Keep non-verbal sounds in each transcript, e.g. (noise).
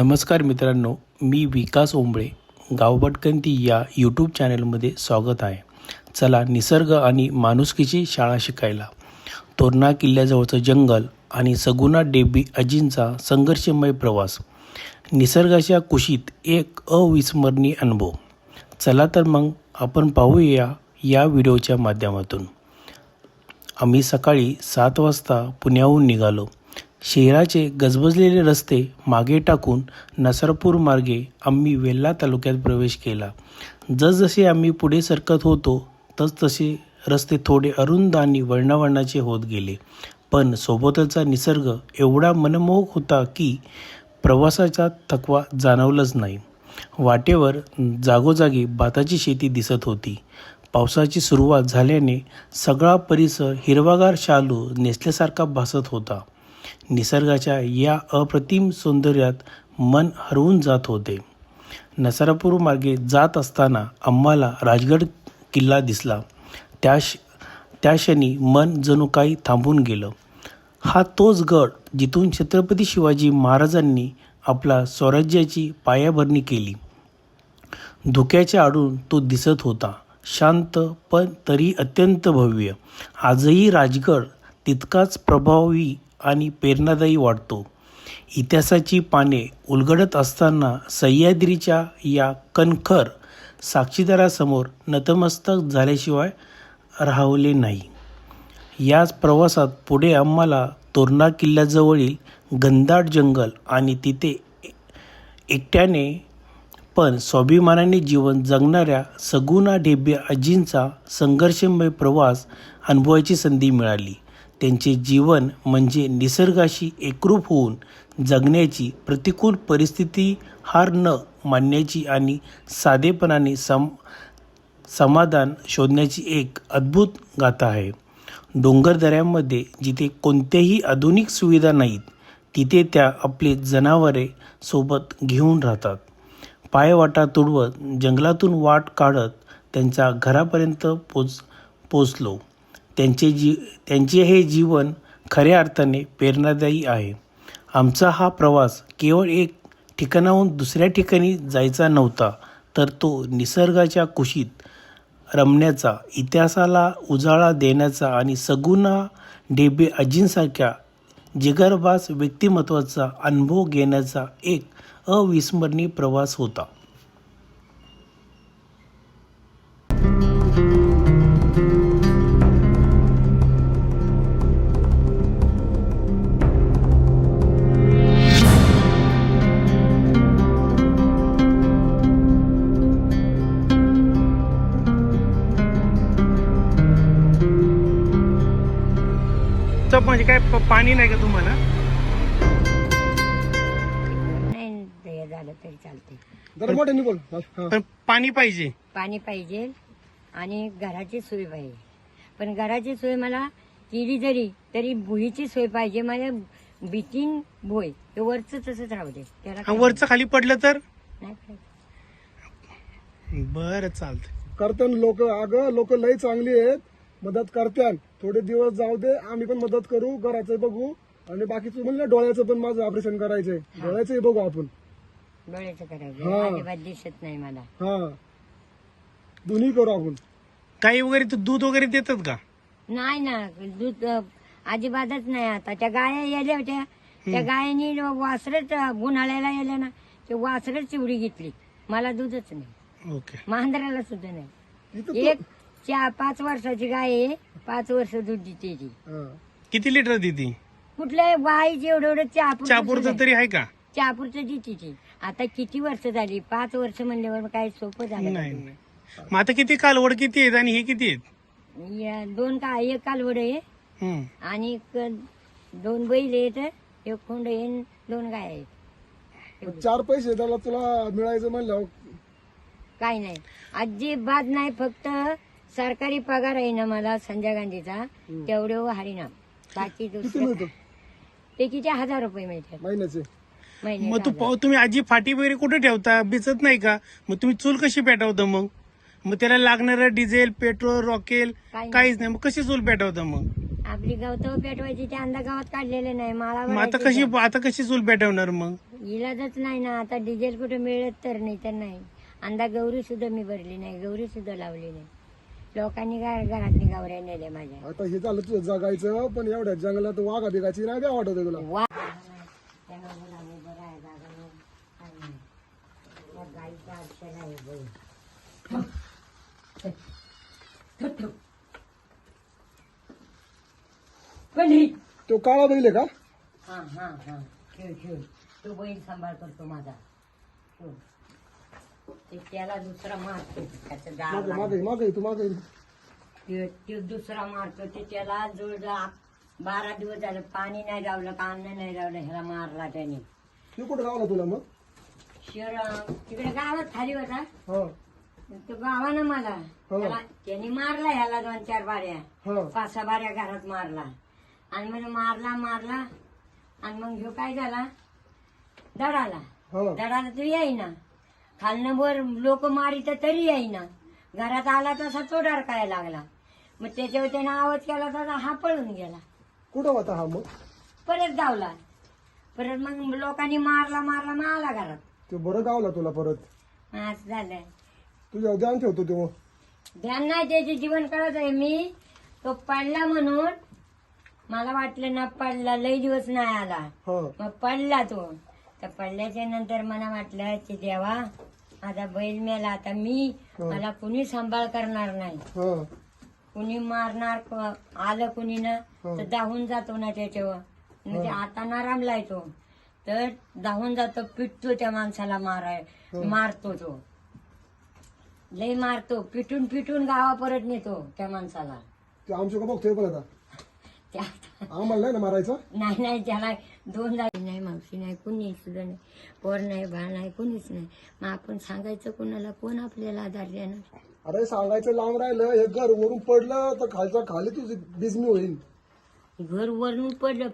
नमस्कार मित्रांनो मी विकास ओंबळे गावभटकंती या यूट्यूब चॅनलमध्ये स्वागत आहे. चला निसर्ग आणि माणुसकीची शाळा शिकायला. तोरणा किल्ल्याजवळचं जंगल आणि सगुणा डेबी अजींचा संघर्षमय प्रवास. निसर्गाच्या कुशीत एक अविस्मरणीय अनुभव. चला तर मग आपण पाहूया या व्हिडिओच्या माध्यमातून. आम्ही सकाळी सात वाजता पुण्याहून निघालो. शहराचे गजबजलेले रस्ते मागे टाकून नसरपूर मार्गे आम्ही वेल्हा तालुक्यात प्रवेश केला. जसजसे आम्ही पुढे सरकत होतो तसतसे रस्ते थोडे अरुंद आणि वर्णावर्णाचे होत गेले. पण सोबतचा निसर्ग एवढा मनमोहक होता की प्रवासाचा थकवा जाणवलाच नाही. वाटेवर जागोजागी भाताची शेती दिसत होती. पावसाची सुरुवात झाल्याने सगळा परिसर हिरवागार शालू नेसल्यासारखा भासत होता. निसर्गाच्या या अप्रतिम सौंदर्यात मन हरवून जात होते. नसारापूर मार्गे जात असताना आम्हाला राजगड किल्ला दिसला. त्या त्या क्षणी मन जणू काही थांबून गेलं. हा तोच गड जिथून छत्रपती शिवाजी महाराजांनी आपला स्वराज्याची पायाभरणी केली. धुक्याच्या आडून तो दिसत होता. शांत पण तरी अत्यंत भव्य. आजही राजगड तितकाच प्रभावी आणि प्रेरणादायी वाटतो इतिहासाची पाने उलगडत असताना सह्याद्रीच्या या कणखर साक्षीदारासमोर नतमस्तक झाल्याशिवाय राहवले नाही. याच प्रवासात पुढे आम्हाला तोरणा किल्ल्याजवळील घनदाट जंगल आणि तिथे एकट्याने पण स्वाभिमानाने जीवन जगणाऱ्या सगुणा ढेबे आजींचा संघर्षमय प्रवास अनुभवायची संधी मिळाली. त्यांचे जीवन म्हणजे निसर्गाशी एकरूप होऊन जगण्याची प्रतिकूल परिस्थिती हार न मानण्याची आणि साधेपणाने सम समाधान शोधण्याची एक अद्भुत गाथा आहे. डोंगरदऱ्यांमध्ये जिथे कोणत्याही आधुनिक सुविधा नाहीत तिथे त्या आपले जनावरे सोबत घेऊन राहतात. पायवाटा तुडवत जंगलातून वाट काढत त्यांच्या घरापर्यंत पोच पोचलो. त्यांचे जी त्यांचे हे जीवन खऱ्या अर्थाने प्रेरणादायी आहे. आमचा हा प्रवास केवळ एक ठिकाणाहून दुसऱ्या ठिकाणी जायचा नव्हता तर तो निसर्गाच्या कुशीत रमण्याचा इतिहासाला उजाळा देण्याचा आणि सगुणा डेबे अजींसारख्या जिगरबाज व्यक्तिमत्वाचा अनुभव घेण्याचा एक अविस्मरणीय प्रवास होता. चप म्हणजे काय पाणी नाही का तुम्हाला? नाही हे झालं तरी चालते जरा मोठ्याने बोल हा. पण पाणी पाहिजे. पाणी पाहिजे आणि घराची सोय पाहिजे. पण घराची सोय मला केली जरी तरी भुईची सोय पाहिजे. माझ्या बिटीन भोय. ते वरच तसंच राहू दे. त्याला हा, काय वरचं खाली पडलं तर? नाही पाहिजे. बरं चालतं करतान लोक. अगं लोक लई चांगली आहेत. मदत करत्यान थोडे दिवस जाऊ दे आम्ही पण मदत करू घराचं बघू. आणि बाकीचं म्हणलं डोळ्याचं पण माझं ऑपरेशन करायचंय. डोळ्याचंही बघू आपण. डोळ्याचं करायचं. अजिबात दिसत नाही मला. हा. दोन्ही करू आपण. काही वगैरे तू दूध वगैरे देतात का? नाही ना दूध अं, अजिबातच नाही आता. त्या गाया यायल्या होत्या. त्या गायांनी वासरच उन्हाळ्याला यायल्या ना ते वासरच चिवडी घेतली. मला दूधच नाही. ओके. मांजराला सुद्धा नाही. इथं एक चार पाच वर्षाची गाय आहे. पाच वर्ष दूध देते ती. किती लिटर देते? कुठल्या गायची एवढं एवढं चहापूर चहापूरचं तरी आहे का? चहापूरचं देते ती. आता किती वर्ष झाली? पाच वर्ष म्हणल्यावर काय सोपं झालं नाही. मग आता किती कालवड किती आहेत आणि हे किती आहेत? या दोन का एक कालवड आहे. हम्म. आणि क- दोन बैल आहेत एक खोंड येईन दोन गाय आहेत. चार पैसे त्याला तुला मिळायचं म्हणलं काय नाही. अजिबात नाही फक्त सरकारी पगार आहे ना मला संजय गांधीचा तेवढे हरिनाम बाकी किती दुसरं मिळतं? ते किती हजार रुपये मिळतात. महिन्याचे? मग तू. पाव तुम्ही आजी फाटी वगैरे कुठे ठेवता? बिचत नाही का? मग तुम्ही चूल कशी पेटवता मग? मग त्याला लागणारं डिझेल पेट्रोल रॉकेल नाही. काहीच नाही. मग कशी चूल पेटवता मग? आपली गवत पेटवायची ते अंदा गावात काढलेले नाही. माळा मग आता भरायची कशी. आता कशी चूल पेटवणार मग? इलाजच नाही ना. आता डिझेल कुठे मिळत तर नाही तर नाही. अंदा गौरी सुद्धा मी भरली नाही गौरी सुद्धा लावली नाही. लोकांनी काय घरातली गावऱ्या नेल्या माझ्या. आता हे झालं तुझं जगायचं पण एवढ्या जंगलात वाघा बिगाची नाही काय वाटत तुला. वा. त्यांना नाही. त्या गाईचा आहे बैल. हे- तो काळा बैल आहे का? हा हा हा. खेळ खेळ. तो बैल सांभाळ करतो माझा. ठेव. ते त्याला दुसरा मारतो. त्याचं मागे. मागे मागे तू मागे ते ते दुसरा मारतो. ते त्याला जोडला बारा दिवस झालं पाणी नाही लावलं कांदा नाही लावलं ह्याला मारला त्याने. तू कुठं गावला तुला मग? शहर तिकडे गावात खाली होता. हा. तो गावानं मला. हो. त्याला त्याने मारला ह्याला दोन चार बाऱ्या. हा. पाच सहा बाऱ्या घरात मारला. आणि म्हणजे मारला मारला. आणि मग ह्यो काय झाला? दडाला. हा. दडाला तो येईना. खालनं वर लोक मारित तरी येईना. घरात आला तसा तो डरकायला लागला. मग त्याच्यावर त्यानं आवाज केला तसा हा पळून गेला. कुठं होता हा मग? परत धावला परत मग लोकांनी मारला मारला मग आला घरात. ते बरं गावला तुला परत? असं झालंय. तुझ्या ध्यान ठेवतो तेव्हा? ध्यान नाही त्याचे जीवन कळत आहे मी. तो पडला म्हणून मला वाटलं ना पडला लई दिवस नाही आला. हा. मग पडला तो. तर पडल्याच्या नंतर मला वाटलं की देवा आता बैल मेला आता मी मला कुणी सांभाळ करणार नाही. हा. कुणी मारणार क- आलं कुणी ना हो. तर धावून जातो ना त्याच्यावर. म्हणजे आता ना रामलाय तो तर धावून जातो पिटतो त्या माणसाला माराय मारतो तो. लई मारतो पिटून पिटून गावा परत नेतो त्या माणसाला. ते आमच्या का बघतोय पण आता. (laughs) त्या आम्हाला नाही ना मारायचं? नाही नाही त्याला दोन जागी नाही मावशी नाही कुणी सुद्धा नाही. पोर नाही बा नाही कुणीच नाही. मग आपण सांगायचं कुणाला कोण आपल्याला आधार देणार? अरे सांगायचं लांब राहिलं हे घर वरून पडलं तर खालचा खाली तुझी बिजमी होईल. घर वरून पडलं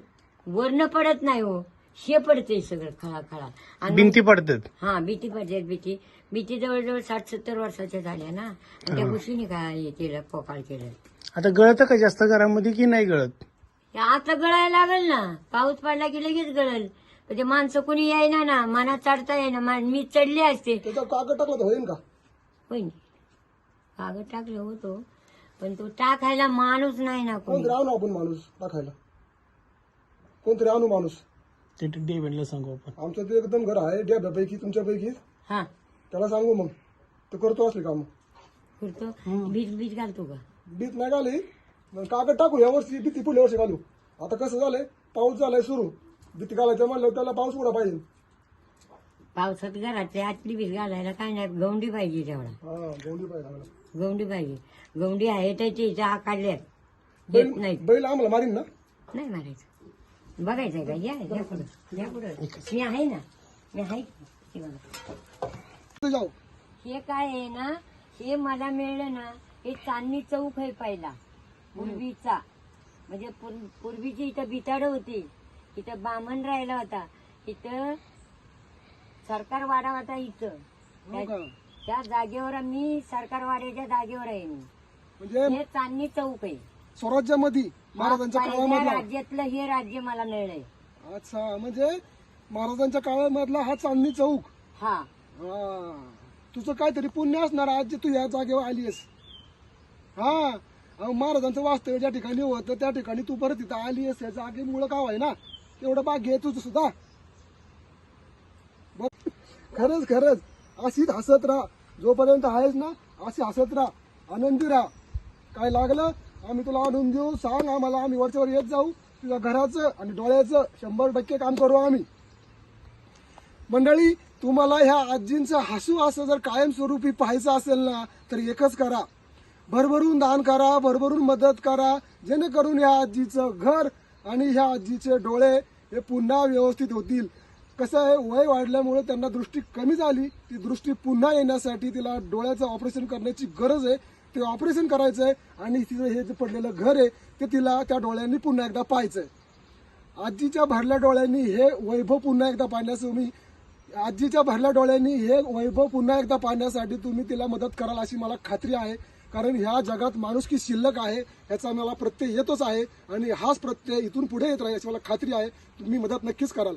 वरनं पडत नाही हो. हे पडते सगळं खळा खळा. आणि भिंती पडतात. हा भीती पडते भीती. भीती जवळजवळ साठ सत्तर वर्षाच्या झाल्या ना. आणि त्या घुशीने काय हे केलं पोकाळ केलं. आता गळत का जास्त घरामध्ये की नाही गळत? हे आता गळायला लागल ना. पाऊस पडला की लगेच गळल. पण ते माणसं कुणी येईना ना मनात चढता येईना मा- मी चढले असते. त्याचा कागद टाकला तर होईल का? होईन. कागद टाकलं होतो. पण तो टाकायला माणूस नाही ना कोणी. कोणतरी आणू आपण माणूस टाकायला. कोणतरी आणू माणूस. ते डेव्हिडला सांगू आपण. आमचं ते एकदम घर आहे डेब्यापैकी तुमच्यापैकी. हा. त्याला सांगू मग. तो करतो असले काम. करतो. बीज बीज घालतो का? भीत नाही घाली. मग कागद टाकू या वर्षी भीती पुढल्या वर्षी घालू. आता कसं झालंय पाऊस झालाय सुरू. भीती घालायचं म्हणलं त्याला पाऊस उडा पाहिजे. पावसात घरातली आतली बीज घालायला काय नाही गवंडी पाहिजे तेवढा. हा गौंडी पाहिजे आम्हाला. गवंडी पाहिजे. गवंडी आहे त्याची जा काढल्यात नाही बैल आम्हाला मारीन ना? नाही मारायचं. बघायचंय का? या या पुढं. या पुढं. मी आहे ना? मी आहे. हे बघा. तू जाऊ. हे काय आहे ना? हे मला मिळलं ना हे चांदणी चौक आहे पहिला. पूर्वीचा. म्हणजे पूर- पूर्वीची इथं बिताड होती. इथं बामण राहिला होता. इथं सरकार वाडा होता इथं. हो? त्या जागेवर मी सरकार वाड्याच्या जागेवर आहे मी. म्हणजे हे चांदणी चौक आहे. स्वराज्यामध्ये महाराजांच्या काळामधला. राज्यातलं हे राज्य मला मिळलंय. अच्छा म्हणजे महाराजांच्या काळामधला हा चांदणी चौक. हा. तुझं काहीतरी पुण्य असणार आज तू या जागेवर आलीस हा. महाराजांचं वास्तव्य ज्या ठिकाणी होतं त्या ठिकाणी तू परत तिथं आलीस या जागेमुळं गाव आहे ना? तेवढं बाग आहे तुझं सुद्धा. खरंच खरंच अशीच हसत राहा. जोपर्यंत आहेस ना अशी हसत राहा. आनंदी राहा. काय लागलं? आम्ही तुला आणून देऊ. सांग आम्हाला आम्ही वरच्यावर येत जाऊ. तुझ्या घराचं आणि डोळ्याचं शंभर टक्के काम करू आम्ही. मंडळी तुम्हाला ह्या आजींचं हसू असं जर कायमस्वरूपी पाहायचं असेल ना तर एकच करा. भरभरून दान करा भरभरून मदत करा. जेणेकरून या आजीचं घर आणि ह्या आजीचे डोळे हे पुन्हा व्यवस्थित होतील. कसं आहे वय वाढल्यामुळे त्यांना दृष्टी कमी झाली. ती दृष्टी पुन्हा येण्यासाठी तिला डोळ्याचं ऑपरेशन करण्याची गरज आहे. ते ऑपरेशन करायचं आहे आणि तिचं हे जे पडलेलं घर आहे ते तिला त्या डोळ्यांनी पुन्हा एकदा पाहायचं आहे आजीच्या भरल्या डोळ्यांनी हे वैभव पुन्हा एकदा पाहण्यास तुम्ही आजीच्या भरल्या डोळ्यांनी हे वैभव पुन्हा एकदा पाहण्यासाठी तुम्ही तिला मदत कराल अशी मला खात्री आहे. कारण ह्या जगात माणूस की शिल्लक आहे याचा मला प्रत्यय येतोच आहे आणि हाच प्रत्यय इथून पुढे येत राहील याची मला खात्री आहे. तुम्ही मदत नक्कीच कराल.